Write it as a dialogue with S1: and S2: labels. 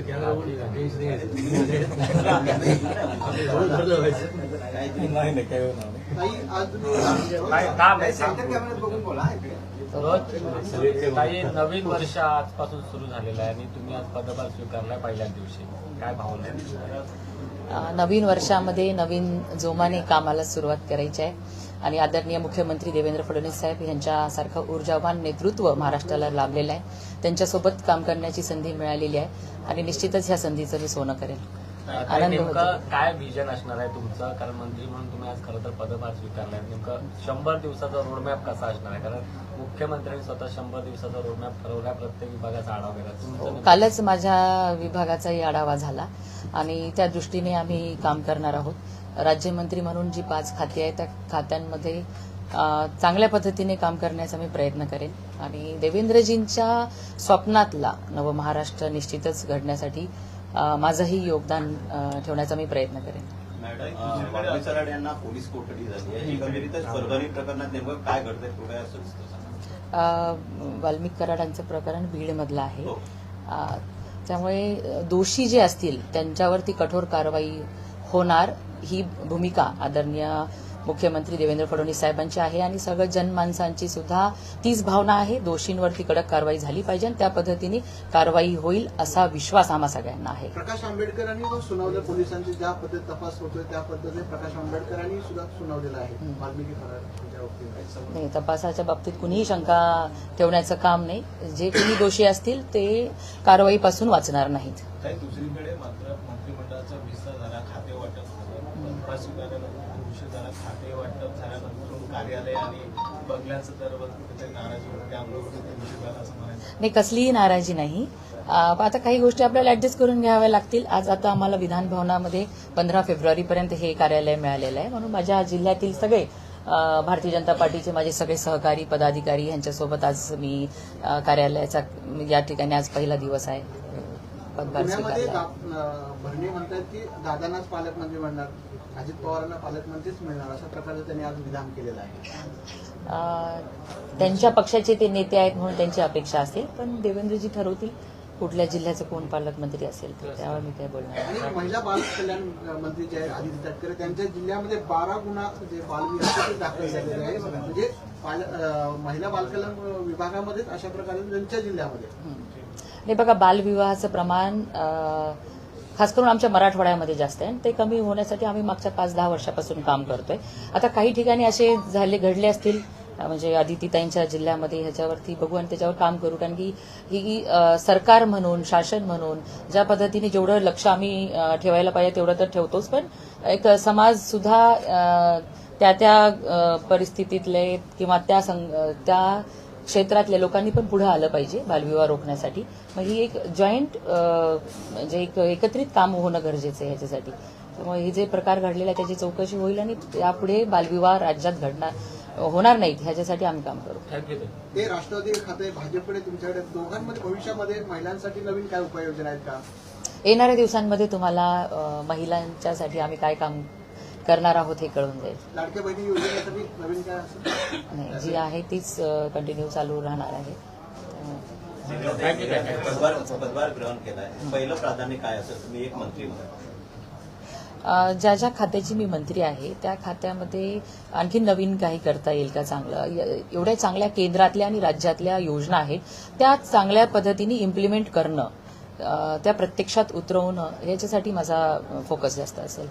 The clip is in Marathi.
S1: कॅमेरा. टेन्शन.
S2: नाही काय
S3: काही नवीन वर्ष आजपासून सुरू झालेलं आहे आणि तुम्ही आज पदभार स्वीकारलाय पहिल्याच दिवशी काय भावना
S4: नवीन वर्षामध्ये नवीन जोमाने कामाला सुरुवात करायची आहे आणि आदरणीय मुख्यमंत्री देवेंद्र फडणवीस साहेब यांच्यासारखं ऊर्जावान नेतृत्व महाराष्ट्राला लाभलेलं आहे. त्यांच्यासोबत काम करण्याची संधी मिळालेली आहे आणि निश्चितच ह्या संधीचं मी सोनं करेल. आनंद
S3: काय विजन असणार आहे तुमचं? कारण मंत्री म्हणून तुम्ही आज खरं तर पदभार स्वीकारलाय. नेमकं शंभर दिवसाचा रोडमॅप कसा असणार आहे? कारण मुख्यमंत्र्यांनी स्वतः शंभर दिवसाचा रोडमॅप ठरवलाय प्रत्येक विभागाचा आढावा नेमकं-
S4: कालच माझ्या विभागाचाही आढावा झाला आणि त्या दृष्टीने आम्ही काम करणार आहोत. राज्यमंत्री म्हणून जी पाच खाती आहेत त्या खात्यांमध्ये चांगल्या पद्धतीने काम करण्याचा मी प्रयत्न करेन. आणि देवेंद्रजींच्या स्वप्नातला नवमहाराष्ट्र निश्चितच घडण्यासाठी माझंही योगदान ठेवण्याचा मी प्रयत्न करेन.
S5: मॅडम वाल्मी कराड यांना पोलीस कोठडी झाली आहे? एकंदरीतच परभणी प्रकरणात नेमकं काय घडतंय थोड्या असं
S4: अ, वाल्मिक कराडांचं प्रकरण बीडमधलं आहे.
S5: हो.
S4: त्यामुळे दोषी जे असतील त्यांच्यावरती कठोर कारवाई होणार. ही भूमिका आदरणीय मुख्यमंत्री देवेंद्र फडणवीस साहेबांची आहे आणि सगळं जनमानसांची सुद्धा तीच भावना आहे. दोषींवरती कडक कारवाई झाली पाहिजे आणि त्या पद्धतीने कारवाई होईल असा विश्वास आम्हा सगळ्यांना आहे.
S6: प्रकाश आंबेडकरांनी जो सुनावलं पोलिसांची ज्या पद्धत तपास होतोय त्या पद्धतीने प्रकाश आंबेडकरांनी सुद्धा सुनावलेला आहे.
S4: नाही तपासाच्या बाबतीत कुणीही शंका ठेवण्याचं काम नाही. जे कोणी दोषी असतील ते कारवाईपासून वाचणार नाहीत.
S2: काही दुसरीकडे मात्र मंत्रिमंडळाचा विस्तार झाला खाते वाटप झालं. पदभार स्वीकारल्यानंतर उशीर झाला खाते वाटप झाल्यानंतर कार्यालय आणि बंगल्याचं तर कुठेतरी नाराजी होती त्यामुळे कुठेतरी उशीर झाला असं म्हणायचं.
S4: नाही कसलीही नाराजी नाही. आता काही गोष्टी आपल्याला ऍडजस्ट करून घ्याव्या लागतील. आज आता आम्हाला विधान भवनामध्ये पंधरा फेब्रुवारीपर्यंत हे कार्यालय मिळालेलं आहे. म्हणून माझ्या जिल्ह्यातील सगळे भारतीय जनता पार्टीचे माझे सगळे सहकारी पदाधिकारी यांच्यासोबत आज मी कार्यालयाचा या ठिकाणी आज पहिला दिवस आहे. पदभार स्वीकारला
S6: भरणे म्हणतात की दादांनाच पालकमंत्री म्हणणार अजित पवारांना पालकमंत्रीच मिळणार अशा प्रकारे त्यांनी आज विधान केलेलं आहे.
S4: अं, त्यांच्या पक्षाचे ते नेते आहेत म्हणून त्यांची अपेक्षा असेल पण देवेंद्रजी ठरवतील. कुठल्या जिल्ह्याचं कोण पालकमंत्री असेल तर त्यावर मी काय बोलणार
S6: महिला बाल कल्याण मंत्री जे आहेत आदित्य तटकरे त्यांच्या जिल्ह्यामध्ये बारा गुन्हा जे बालविवाह ते दाखल झालेले आहे म्हणजे महिला बालकल्याण विभागामध्येच अशा प्रकारे त्यांच्या जिल्ह्यामध्ये.
S4: नाही बघा बालविवाहाचं प्रमाण खास करून आमच्या मराठवाड्यामध्ये जास्त आहे. ते कमी होण्यासाठी आम्ही मागच्या पाच दहा वर्षापासून काम करतोय. आता काही ठिकाणी असे झाले घडले असतील म्हणजे अदितीताईंच्या जिल्ह्यामध्ये ह्याच्यावरती बघू आणि त्याच्यावर काम करू. कारण की ही सरकार म्हणून शासन म्हणून ज्या पद्धतीने जेवढं लक्ष आम्ही ठेवायला पाहिजे तेवढं तर ठेवतोच. पण एक समाज सुद्धा त्या त्या परिस्थितीतले किंवा त्या संग- त्या क्षेत्रातल्या लोकांनी पण पुढे आलं पाहिजे बालविवाह रोखण्यासाठी. मग ही एक जॉईंट म्हणजे एक एकत्रित काम होणं गरजेचं आहे ह्याच्यासाठी. त्यामुळे हे जे प्रकार घडलेला आहे त्याची चौकशी होईल आणि यापुढे बालविवाह राज्यात घडणार. होणार नाहीत ह्याच्यासाठी आम्ही काम करू.
S6: ते राष्ट्रवादी खाते भाजपकडे तुमच्याकडे दोघांमध्ये भविष्यामध्ये महिलांसाठी नवीन काय उपाययोजना आहेत का?
S4: येणाऱ्या दिवसांमध्ये तुम्हाला अं, महिलांच्यासाठी आम्ही काय काम करणार आहोत हे कळून जाईल.
S6: लाडक्या बहिणी योजनेसाठी नवीन काय असेल?
S4: नाही जी आहे तीच कंटिन्यू चालू राहणार आहे.
S5: पदभार ग्रहण केलाय. पहिलं प्राधान्य काय असेल? तुम्ही एक मंत्री म्हणून.
S4: ज्या ज्या खात्याची मी मंत्री आहे त्या खात्यामध्ये आणखी नवीन काही करता येईल का चांगलं? य- एवढ्या चांगल्या केंद्रातल्या आणि राज्यातल्या योजना आहेत त्या चांगल्या पद्धतीने इम्प्लिमेंट करणं त्या प्रत्यक्षात उतरवणं याच्यासाठी माझा फोकस जास्त असेल.